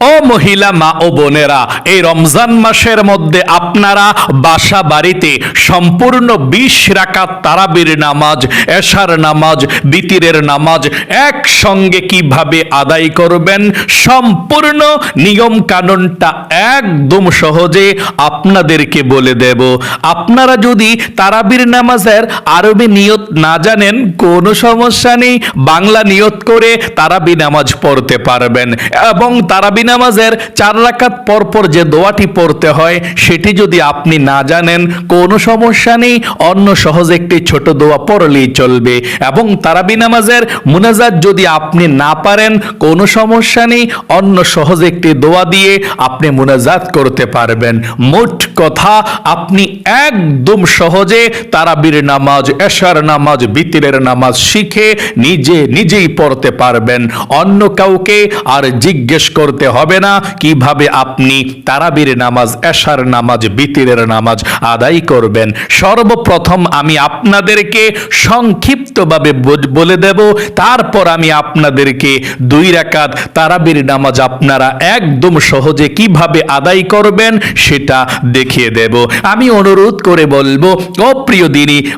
ও মহিলা মা ও বোনেরা, এই রমজান মাসের মধ্যে আপনারা বাসা বাড়িতে সম্পূর্ণ বিশ রাকাত তারাবির নামাজ, এশার নামাজ, বিতিরের নামাজ একসঙ্গে কীভাবে আদায় করবেন, সম্পূর্ণ নিয়ম কানুনটা একদম সহজে আপনাদেরকে বলে দেব। আপনারা যদি তারাবির নামাজের আরবি নিয়ত না জানেন, কোনো সমস্যা নেই, বাংলা নিয়ত করে তারাবি নামাজ পড়তে পারবেন এবং তারাবি নামাজের চার রাকাত পর পর যে দোয়াটি পড়তে হয়, সেটি যদি আপনি না জানেন, কোনো সমস্যা নেই, অন্য সহজ একটি ছোট দোয়া পড়লেই চলবে। এবং তারাবি নামাজের মুনাজাত যদি আপনি না পারেন, কোনো সমস্যা নেই, অন্য সহজ একটি দোয়া দিয়ে আপনি মুনাজাত করতে পারবেন। মোট কথা, আপনি একদম সহজে তারাবির নামাজ, এশার নামাজ বিতিরের নামাজ শিখে নিজে নিজেই পড়তে পারবেন। অন্য কাউকে আর জিজ্ঞেস করতে হবে না। কীভাবে আপনি তারাবির নামাজ, এশার নামাজ, বিতিরের নামাজ আদায় করবেন? সর্বপ্রথম আমি আপনাদেরকে সংক্ষিপ্তভাবে বল- দেব। তারপর আমি আপনাদেরকে দুই রাকাত তারাবির নামাজ আপনারা একদম সহজে কীভাবে আদায় করবেন সেটা দেখিয়ে দেব। আমি অনুরোধ করে বলব, ও প্রিয়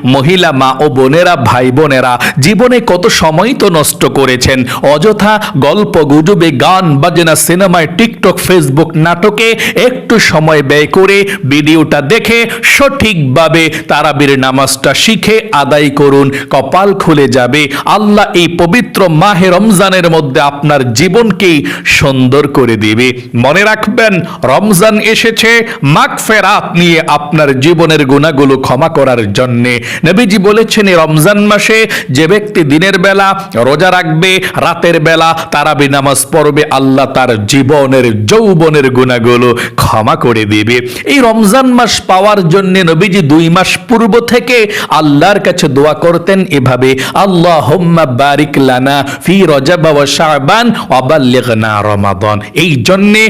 মহিলা মা ও বোনেরা, ভাই বোনেরা, জীবনে কত সময় তো নষ্ট করেছেন? অযথা গল্প, গুজবে, গান, বাজনা সিনেমায় টিকটক, ফেসবুক নাটকে একটু সময় ব্যয় করে ভিডিওটা দেখে সঠিকভাবে তারাবির নামাজটা শিখে আদায় করুন। কপাল খুলে যাবে। আল্লাহ এই পবিত্র মাহে রমজানের মধ্যে আপনার জীবনকেই সুন্দর করে দিবে। মনে রাখবেন, রমজান এসেছে মাগফেরাত নিয়ে আপনার জীবনের গুণাগুলো ক্ষমা করার জন্যে। নবীজি বলেছেন রমজান মাসে যে ব্যক্তি দিনের বেলা রোজা রাখবে, রাতের বেলা তারাবি নামাজ পড়বে, আল্লাহ তার জীবনের যৌবনের গুণাগুলো ক্ষমা করে দিবে। এই রমজান মাস পাওয়ার জন্য নবীজি দুই মাস পূর্ব থেকে আল্লাহর কাছে দোয়া করতেন এভাবে আল্লাহ হোম্মা বারিক লানা ফি রজা বাবা শাহবান ওয়া না রমাদন। এই জন্যে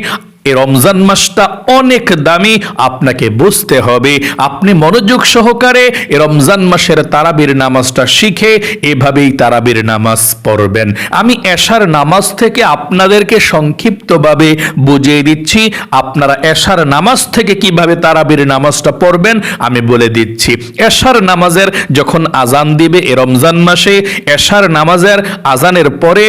রমজান মাসটা অনেক দামি, আপনাকে বুঝতে হবে। আপনি মনোযোগ সহকারে এই রমজান মাসের তারাবির নামাজটা শিখে এভাবেই তারাবির নামাজ পড়বেন। আমি এশার নামাজ থেকে আপনাদেরকে সংক্ষিপ্তভাবে বুঝিয়ে দিচ্ছি, আপনারা এশার নামাজ থেকে কীভাবে তারাবির নামাজটা পড়বেন আমি বলে দিচ্ছি। এশার নামাজের যখন আজান দিবে এ রমজান মাসে, এশার নামাজের আজানের পরে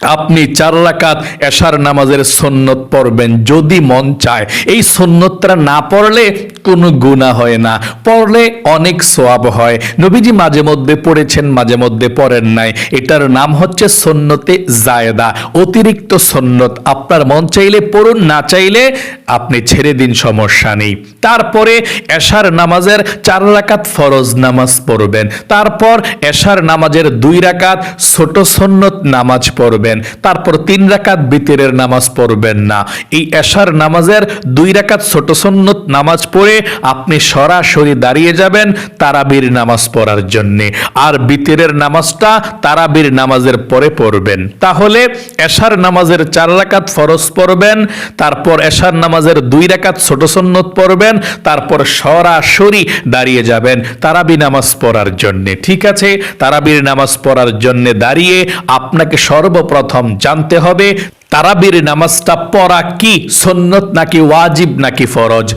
আপনি চার রাকাত এশার নামাজের সন্ন্যত পড়বেন যদি মন চায়। এই সন্ন্যতটা না পড়লে কোনো গুণা হয় না। পড়লে অনেক সোয়াব হয়। নবীজি মাঝে মধ্যে পড়েছেন, মাঝে মধ্যে পড়েন নাই। এটার নাম হচ্ছে সন্নতে জায়দা। অতিরিক্ত সন্ন্যত আপনার মন চাইলে পড়ুন, না চাইলে আপনি ছেড়ে দিন, সমস্যা নেই। তারপরে এশার নামাজের চার রাকাত ফরজ নামাজ পড়বেন। তারপর এশার নামাজের দুই রাকাত ছোট সন্নত নামাজ পড়বেন। তারপর তিন রাকাত বিতিরের নামাজ পড়বেন না। এই এশার নামাজের দুই রাকাত ছোট সন্নত নামাজ পড়ে আপনি সরাসরি দাঁড়িয়ে যাবেন তারাবির নামাজ পড়ার জন্য। আর বিতিরের নামাজটা তারাবির নামাজের পরে পড়বেন। তাহলে এশার নামাজের চার রাকাত ফরজ পড়বেন, তারপর এশার নামাজের দুই রাকাত ছোট সন্নত পড়বেন, তারপর সরাসরি দাঁড়িয়ে যাবেন তারাবি নামাজ পড়ার জন্যে। ঠিক আছে? তারাবির নামাজ পড়ার জন্য দাঁড়িয়ে আপনাকে সর্বপ্রথম জানতে হবে তারাবির নামাজটা পড়া কি সন্নত নাকি ওয়াজিব নাকি ফরজ?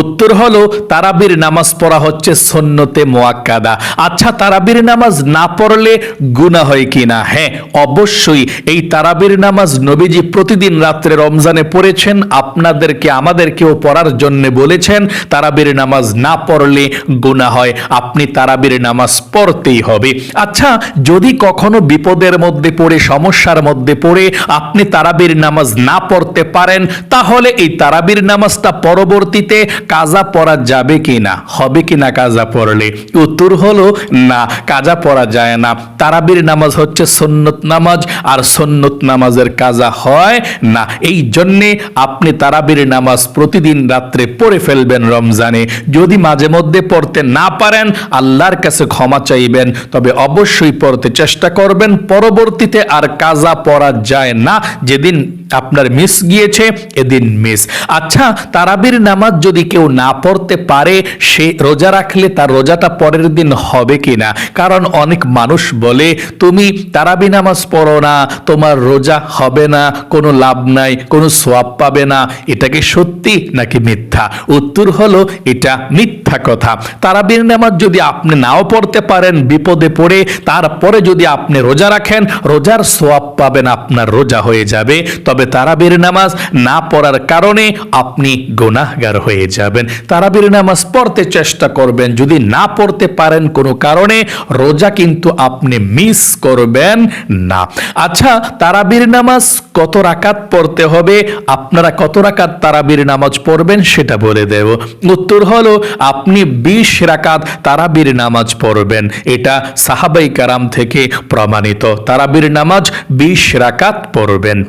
উত্তর হলো, তারাবির নামাজ পড়া হচ্ছে সন্নতে মোয়াক্কাদা। আচ্ছা তারাবির নামাজ না পড়লে গুনাহ হয় কিনা হ্যাঁ অবশ্যই এই তারাবির নামাজ নবীজি প্রতিদিন রাত্রে রমজানে পড়েছেন, আপনাদেরকে, আমাদেরকেও পড়ার জন্য বলেছেন, তারাবির নামাজ না পড়লে গুনাহ হয়, আপনি তারাবির নামাজ পড়তেই হবে। আচ্ছা যদি কখনো বিপদের মধ্যে পড়ে, সমস্যার মধ্যে পড়ে, আপনি তারাবির নামাজ না পড়তে পারেন, তাহলে এই তারাবির নামাজটা পরবর্তীতে কাজা পরা যাবে কি না? হবে কি না কাজা পড়লে? উত্তর হলো না, কাজা পরা যায় না। তারাবির নামাজ হচ্ছে সন্নত নামাজ, আর সন্নত নামাজের কাজা হয় না। এই জন্যে আপনি তারাবির নামাজ প্রতিদিন রাত্রে পড়ে ফেলবেন রমজানে। যদি মাঝে মধ্যে পড়তে না পারেন, আল্লাহর কাছে ক্ষমা চাইবেন, তবে অবশ্যই পড়তে চেষ্টা করবেন। পরবর্তীতে আর কাজা পড়া যায় না। যেদিন আপনার মিস গিয়েছে, এদিন মিস। আচ্ছা তারাবির নামাজ যদি কেউ না পড়তে পারে, সে রোজা রাখলে তার রোজাটা পরের দিন হবে কিনা? কারণ অনেক মানুষ বলে বলে, তুমি তারাবি নামাজ পড়ো না, তোমার রোজা হবে না, কোনো লাভ নাই, কোনো সোয়াব পাবে না। এটা কি সত্যি নাকি মিথ্যা? উত্তর হলো, এটা মিথ্যা কথা। তারাবির নামাজ যদি আপনি নাও পড়তে পারেন, বিপদে পড়ে, তারপরে যদি আপনি রোজা রাখেন, রোজার সোয়াব পাবেন, আপনার রোজা হয়ে যাবে। তবে তারাবির নামাজ না পড়ার কারণে আপনি গোনাহগার হয়ে যাবেন। তারাবির নামাজ পড়তে চেষ্টা করবেন। যদি না পড়তে পারেন কোনো কারণে, রোজা কিন্তু আপনি মিস করবেন না। আচ্ছা তারাবির নামাজ কত রাকাত পড়তে হবে? আপনারা কত রাকাত তারাবির নামাজ পড়বেন সেটা বলে দেব। উত্তর হলো, আপনি বিশ রাকাত তারাবির নামাজ পড়বেন। এটা সাহাবাই কারাম থেকে প্রমাণিত। তারাবির নামাজ বিশ রাকাত পড়বেন।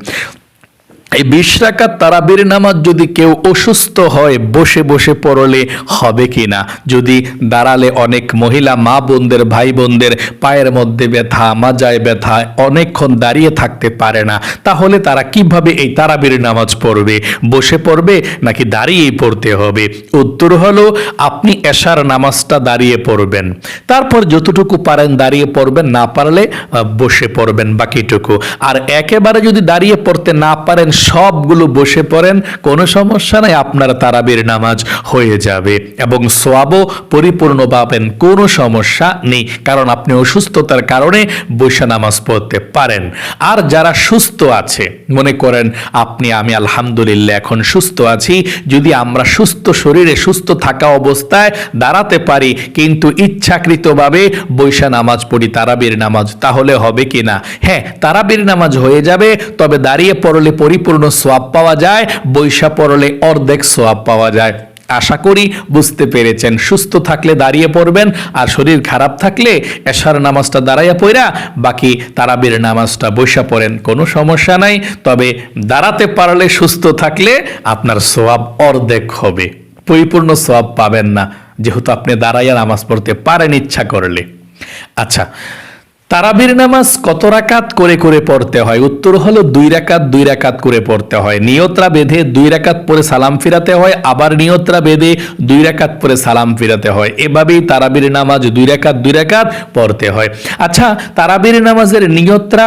এই বিশ রাকাত তারাবির নামাজ যদি কেউ অসুস্থ হয়, বসে বসে পড়লে হবে কি না? যদি দাঁড়ালে অনেক মহিলা, মা বোনদের, ভাই বোনদের পায়ের মধ্যে ব্যথা, মাজায় ব্যথা, অনেকক্ষণ দাঁড়িয়ে থাকতে পারে না, তাহলে তারা কীভাবে এই তারাবির নামাজ পড়বে? বসে পড়বে নাকি দাঁড়িয়েই পড়তে হবে? উত্তর হলো, আপনি এশার নামাজটা দাঁড়িয়ে পড়বেন। তারপর যতটুকু পারেন দাঁড়িয়ে পড়বেন, না পারলে বসে পড়বেন বাকিটুকু। আর একেবারে যদি দাঁড়িয়ে পড়তে না পারেন সবগুলো বসে পড়েন, কোনো সমস্যা নাই, আপনার তারাবির নামাজ হয়ে যাবে এবং সোয়াবও পরিপূর্ণ পাবেন কোনো সমস্যা নেই, কারণ আপনি অসুস্থতার কারণে বৈশা নামাজ পড়তে পারেন। আর যারা সুস্থ আছে, মনে করেন আপনি, আমি আলহামদুলিল্লাহ এখন সুস্থ আছি, যদি আমরা সুস্থ শরীরে সুস্থ থাকা অবস্থায় দাঁড়াতে পারি, কিন্তু ইচ্ছাকৃতভাবে বৈশা নামাজ পড়ি, তারাবির নামাজ, তাহলে হবে কি না? হ্যাঁ তারাবির নামাজ হয়ে যাবে, তবে দাঁড়িয়ে পড়লে পরিপূর্ণ সোয়াব পাওয়া যায়, বৈশা পড়লে অর্ধেক সোয়াব পাওয়া যায়। আশা করি বুঝতে পেরেছেন। সুস্থ থাকলে দাঁড়িয়ে পড়বেন, আর শরীর খারাপ থাকলে এশার নামাজটা দাঁড়াইয়া পড়া, বাকি তারাবির নামাজটা বৈশা পড়েন, কোনো সমস্যা নাই। তবে দাঁড়াতে পারলে সুস্থ থাকলে আপনার সোয়াব অর্ধেক হবে। পরিপূর্ণ সোয়াব পাবেন না, যেহেতু আপনি দাঁড়াইয়া নামাজ পড়তে পারেন ইচ্ছা করলে। আচ্ছা তারাবির নামাজ কত রাকাত করে করে পড়তে হয়? উত্তর হলো দুই রাকাত দুই রাকাত করে পড়তে হয়। নিয়তরা বেঁধে দুই রাকাত পরে সালাম ফিরাতে হয়, আবার নিয়তরা বেঁধে দুই রাকাত পরে সালাম ফিরাতে হয়। এভাবেই তারাবির নামাজ দুই রাকাত দুই রাকাত পড়তে হয়। আচ্ছা তারাবির নামাজের নিয়তরা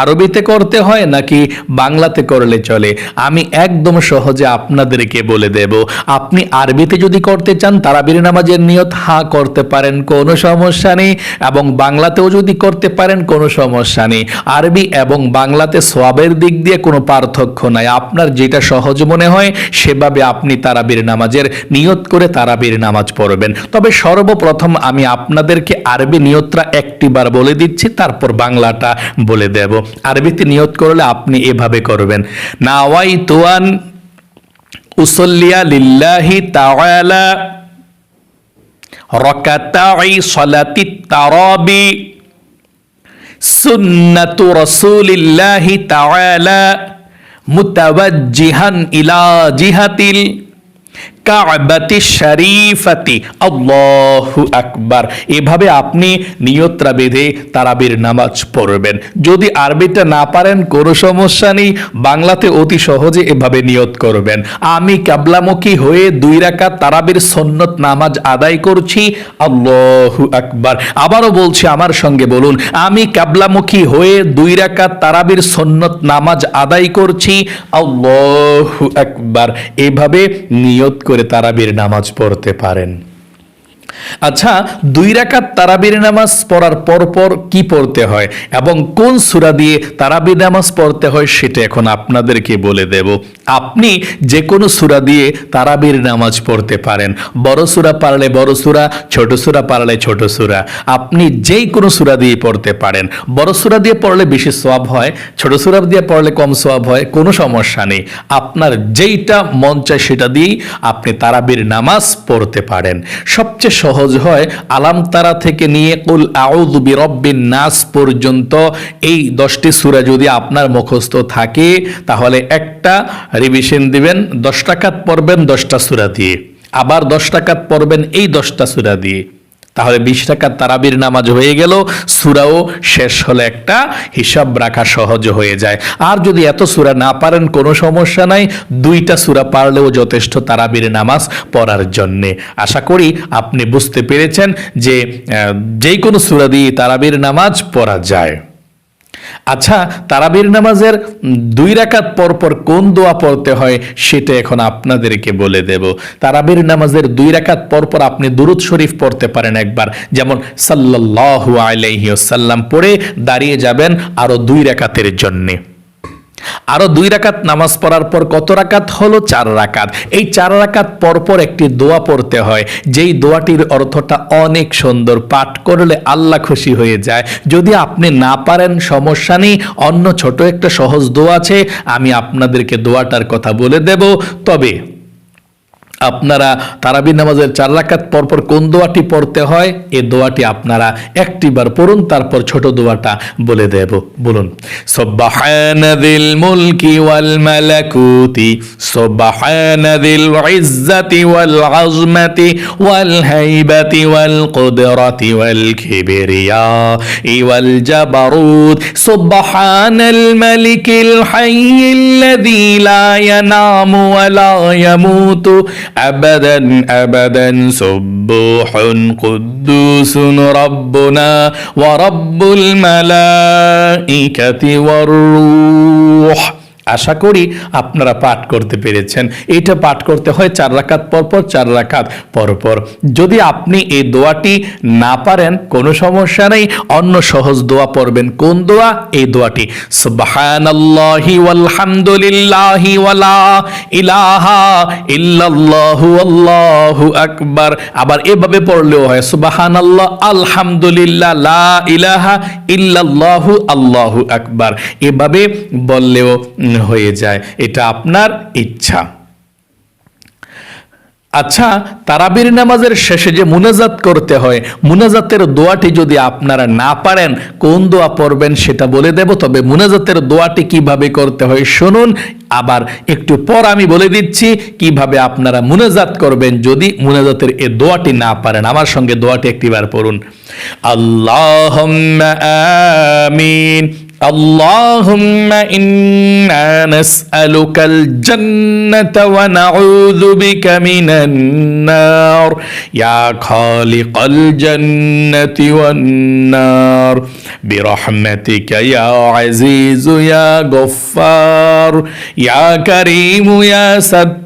আরবিতে করতে হয় নাকি বাংলাতে করলে চলে? আমি একদম সহজে আপনাদেরকে বলে দেব। আপনি আরবিতে যদি করতে চান, তারাবির নামাজের নিয়ত, হা, করতে পারেন, কোনো সমস্যা নেই। এবং বাংলাতেও যদি করতে পারেন, কোনো সমস্যা নেই। আরবি এবং বাংলাতে সোয়াবের দিক দিয়ে কোনো পার্থক্য নাই। আপনার যেটা সহজ মনে হয়, সেভাবে আপনি তারাবির নামাজের নিয়ত করে তারাবির নামাজ পড়বেন। তবে সর্বপ্রথম আমি আপনাদেরকে আরবি নিয়তরা একটিবার বলে দিচ্ছি, তারপর বাংলাটা বলে দেব। আরবিতে নিয়ত করলে আপনি এভাবে করবেন। নাওয়াই তোয়ান উসল্লিয়া লিল্লাহি তাআলা রকাতাই সলাতি তারাবি সুন্নাতু রাসূলিল্লাহি তাআলা মুতাওয়াজ্জিহান ইলা জিহাতিল কাবাতি শরীফাতি, আল্লাহু আকবার। এভাবে আপনি বেঁধে তারাবির নামাজ পড়বেন। যদি আরবিটা না পারেন, কোনো সমস্যা নেই। বাংলাতে অতি সহজে এভাবে নিয়ত করবেন। আমি কাবলামুখী হয়ে দুই তারাবির সন্নত নামাজ আদায় করছি, আল্লাহু আকবার। আবারও বলছি আমার সঙ্গে বলুন, আমি কাবলামুখী হয়ে দুই রাকাত তারাবির সন্নত নামাজ আদায় করছি, আল্লাহু আকবার। এভাবে নিয়ত করে তারাবির নামাজ পড়তে পারেন। আচ্ছা দুই রাকাত তারাবির নামাজ পড়ার পর পর কি পড়তে হয় এবং কোন সূরা দিয়ে তারাবির নামাজ পড়তে হয় সেটা এখন আপনাদেরকে বলে দেব। আপনি যে কোনো সূরা দিয়ে তারাবির নামাজ পড়তে পারেন। বড় সূরা পারলে বড় সূরা, ছোট সূরা পারলে ছোট সূরা। আপনি যেই কোনো সূরা দিয়ে পড়তে পারেন। বড় সূরা দিয়ে পড়লে বেশি সোয়াব হয়, ছোট সুরা দিয়ে পড়লে কম সোয়াব হয়, কোনো সমস্যা নেই। আপনার যেইটা মন চায় সেটা দিয়েই আপনি তারাবির নামাজ পড়তে পারেন। সবচেয়ে সহজ হয়। আলাম তারা থেকে নিয়ে কুল আউদুবি বিরব্বিন নাস পর্যন্ত এই দশটি সুরা যদি আপনার মুখস্থ থাকে, তাহলে একটা রিভিশন দিবেন, দশ টাকাত পড়বেন দশটা সুরা দিয়ে। আবার দশ টাকাত পড়বেন এই দশটা সুরা দিয়ে। তাহলে বিশ টাকার তারাবির নামাজ হয়ে গেল, সুরাও শেষ হলে একটা হিসাব রাখা সহজ হয়ে যায়। আর যদি এত সুরা না পারেন, কোনো সমস্যা নাই, দুইটা সুরা পারলেও যথেষ্ট তারাবির নামাজ পড়ার জন্যে। আশা করি আপনি বুঝতে পেরেছেন যে যেই কোনো সুরা দিয়ে তারাবির নামাজ পড়া যায়। আচ্ছা তারাবির নামাজের দুই রাকাত পর পর কোন দোয়া পড়তে হয় সেটা এখন আপনাদেরকে বলে দেব। তারাবির নামাজের দুই রাকাত পর পর আপনি দুরুদ শরীফ পড়তে পারেন একবার। যেমন সাল্লাল্লাহু আলাইহি ওয়াসাল্লাম পড়ে দাঁড়িয়ে যাবেন আরও দুই রাকাতের জন্যে। আরও দুই রাকাত নামাজ পড়ার পর কত রাকাত হলো? চার রাকাত। এই চার রাকাত পরপর একটি দোয়া পড়তে হয়। যেই দোয়াটির অর্থটা অনেক সুন্দর, পাঠ করলে আল্লাহ খুশি হয়ে যায়। যদি আপনি না পারেন, সমস্যা নেই, অন্য ছোট একটা সহজ দোয়া আছে, আমি আপনাদেরকে দোয়াটার কথা বলে দেব। তবে আপনারা তারাবি নামাজের চার রাকাত পরপর কোন দোয়াটি পড়তে হয়? এই দোয়াটি আপনারা একটিবার পড়ুন, তারপর ছোট দোয়াটা বলে দেব। বলুন সুবহানাদিল মুলকি ওয়াল মালাকুতি সুবহানাদিল ইজ্জাতি ওয়াল আযমাতি ওয়াল হাইবাতি ওয়াল কুদরাতি ওয়াল কিবরিয়া ওয়াল জাবারুত, সুবহানাল মালিকিল হাইয়্যিল্লাযী লা ইয়ানামু ওয়া লা ইয়ামুতু أبدا أبدا سبوح قدوس ربنا ورب الملائكة والروح. আশা করি আপনারা পাঠ করতে পেরেছেন। এটা পাঠ করতে হয় চার রাকাত পরপর চার রাকাত পরপর। যদি আপনি এই দোয়াটি না পারেন, কোনো সমস্যা নেই, অন্য সহজ দোয়া পড়বেন। কোন দোয়া? এই দোয়াটি ওয়ালা ইলাহা ইল্লাল্লাহু আকবার। আবার এভাবে পড়লেও হয়, সুবহানাল্লাহ, আলহামদুলিল্লাহ, লা ইলাহা ইল্লাল্লাহু আল্লাহু আকবার। এভাবে বললেও হয়ে যায়, এটা আপনার ইচ্ছা। আচ্ছা তারাবির নামাজের শেষে যে মুনাজাত করতে হয়, মুনাজাতের দোয়াটি যদি আপনারা না পারেন, কোন দোয়া পড়বেন সেটা বলে দেব, তবে মুনাজাতের দোয়াটি কীভাবে করতে হয় শুনুন। আবার একটু পর আমি বলে দিচ্ছি, কীভাবে আপনারা মুনাজাত করবেন যদি মুনাজাতের এ দোয়াটি না পারেন। আমার সঙ্গে দোয়াটি একটিবার পড়ুন। আল্লাহ আমিন। اللهم إنا نسألك الجنة ونعوذ بك من النار. يا خالق الجنة والنار. برحمتك يا عزيز يا غفار. يا كريم يا ستار.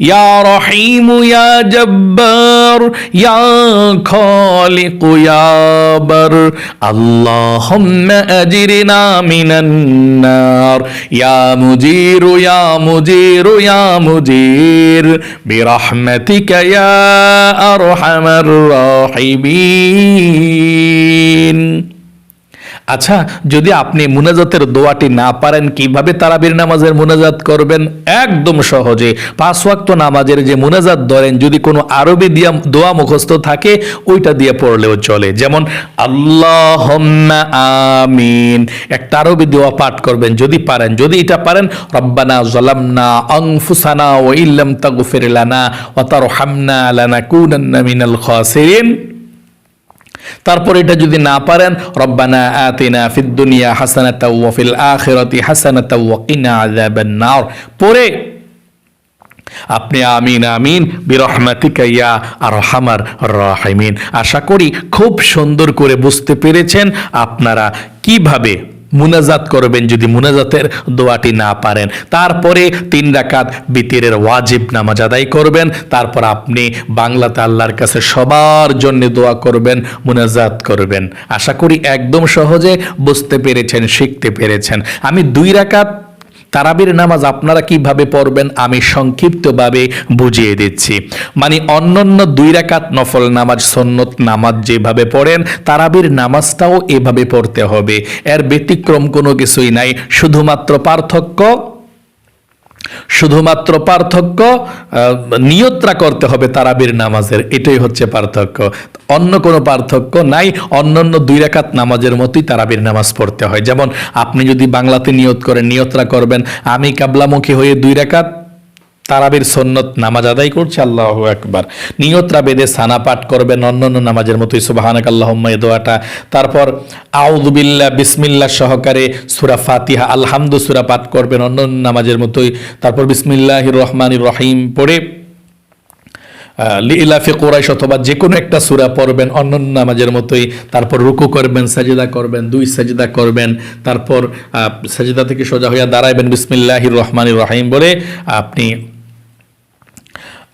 يا رحيم يا جبار يا خالق يا بر. اللهم أجرنا من النار. يا مجير يا مجير يا مجير. برحمتك يا أرحم الراحمين. আচ্ছা যদি আপনি মুনাজাতের দোয়াটি না পারেন, কীভাবে তারাবির নামাজের মুনাজাত করবেন? একদম সহজে। পাঁচ ওয়াক্ত নামাজের যে মুনাজাত ধরেন, যদি কোনো আরবি দিয়া দোয়া মুখস্থ থাকে, ওইটা দিয়ে পড়লেও চলে। যেমন আল্লাহ আমিন। একটা আরবি দোয়া পাঠ করবেন, যদি পারেন। যদি এটা পারেন, রব্বানা জলামনা অংফুসানা ও ইল্লাম তাগফির লানা ওয়া তারহামনা লানাকুনান্না মিনাল খাসিরিন। তারপর এটা যদি না পারেন, রব্বানা আতিনা ফিদ দুনিয়া হাসানাতা ওয়া ফিল আখিরাতি হাসানাতা ওয়া কিনা আযাবান নার। পরে আপনি আমিন আমিন, বিরহমাতিকা ইয়া আরহামার রাহিমিন। আশা করি খুব সুন্দর করে বুঝতে পেরেছেন আপনারা কীভাবে মুনাজাত করবেন যদি মুনাজাতের দোয়াটি না পারেন। তারপরে তিন রাকাত বিতিরের ওয়াজিব নামাজ আদায় করবেন। তারপর আপনি বাংলাতে আল্লাহর কাছে সবার জন্য দোয়া করবেন, মুনাজাত করবেন। আশা করি একদম সহজে বুঝতে পেরেছেন, শিখতে পেরেছেন। আমি দুই রাকাত তারাবির নামাজ আপনারা কীভাবে পড়বেন আমি সংক্ষিপ্তভাবে বুঝিয়ে দিচ্ছি। মানে অন্যান্য দুই রাকাত নফল নামাজ সন্ন্যত নামাজ যেভাবে পড়েন, তারাবির নামাজটাও এভাবে পড়তে হবে। এর ব্যতিক্রম কোনো কিছুই নাই। শুধুমাত্র পার্থক্য শুধুমাত্র পার্থক্য নিয়ত্রা করতে হবে তারাবির নামাজের, এটাই হচ্ছে পার্থক্য। অন্য কোনো পার্থক্য নাই, অন্যান্য দুই রাকাত নামাজের মতোই তারাবির নামাজ পড়তে হয়। যেমন আপনি যদি বাংলাতে নিয়ত করেন, নিয়ত্রা করবেন, আমি কাবলামুখী হয়ে দুই রাকাত তারাবির সন্নত নামাজ আদায় করছে, আল্লাহ একবার নিয়তরা বেদে সানা পাঠ করবেন, অন্যান্য নামাজের মতোই, সুবাহানাক আল্লাহম্মা দোয়াটা। তারপর আউদুবিল্লা বিসমিল্লা সহকারে সুরা ফাতিহা আলহামদু সুরা পাঠ করবেন, অন্যান্য নামাজের মতোই। তারপর বিসমিল্লাহ রহমান রহিম পড়ে লিলাফে কোরাইশ অথবা যে কোনো একটা সুরা পড়বেন, অন্যান্য নামাজের মতোই। তারপর, রুকু করবেন, সাজিদা করবেন, দুই সাজিদা করবেন। তারপর সাজিদা থেকে সোজা হইয়া দাঁড়াইবেন, বিসমিল্লাহির রহমানির রহিম বলে, আপনি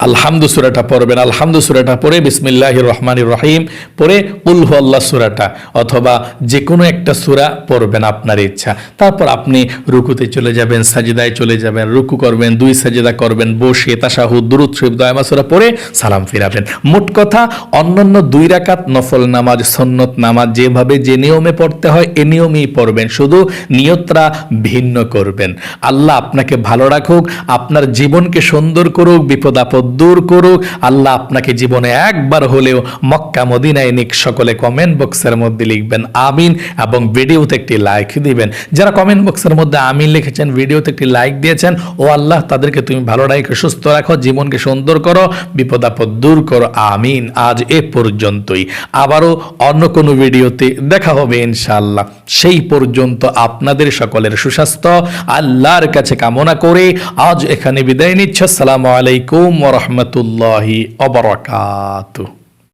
আলহামদু সুরাটা পড়বেন, আলহামদু সুরাটা পড়ে বিসমিল্লাহ রহমান রহিম পড়ে উলহু আল্লাহ সুরাটা অথবা যে কোনো একটা সুরা পড়বেন আপনার ইচ্ছা। তারপর আপনি রুকুতে চলে যাবেন, সাজিদায় চলে যাবেন, রুকু করবেন, দুই সাজিদা করবেন, বসে তাশাহুদ, দুরুদ, শরীফ, দয়ামা সুরা পড়ে সালাম ফিরাবেন। মোট কথা, অন্যান্য দুই রাকাত নফল নামাজ, সন্নত নামাজ যেভাবে যে নিয়মে পড়তে হয়, এ নিয়মেই পড়বেন। শুধু নিয়তরা ভিন্ন করবেন। আল্লাহ আপনাকে ভালো রাখুক, আপনার জীবনকে সুন্দর করুক, বিপদ আপদ দূর করুক। আল্লাহ আপনাকে জীবনে একবার হলেও মক্কা, মদিনায় নিক। সকলে কমেন্ট বক্সের মধ্যে লিখবেন আমিন এবং ভিডিওতে একটি লাইক দিবেন। যারা কমেন্ট বক্সের মধ্যে আমিন লিখেছেন, ভিডিওতে একটি লাইক দিয়েছেন, ও আল্লাহ তাদেরকে তুমি ভালো রাখো, সুস্থ রাখো, জীবনকে সুন্দর করো বিপদ আপদ দূর করো, আমিন। আজ এ পর্যন্তই। আবারও অন্য কোনো ভিডিওতে দেখা হবে ইনশাআল্লাহ। সেই পর্যন্ত আপনাদের সকলের সুস্বাস্থ্য, আল্লাহর কাছে কামনা করে আজ এখানে বিদায় নিচ্ছে। আসসালামু আলাইকুম ওরহমতুল্লাহি অবরাকাতুহ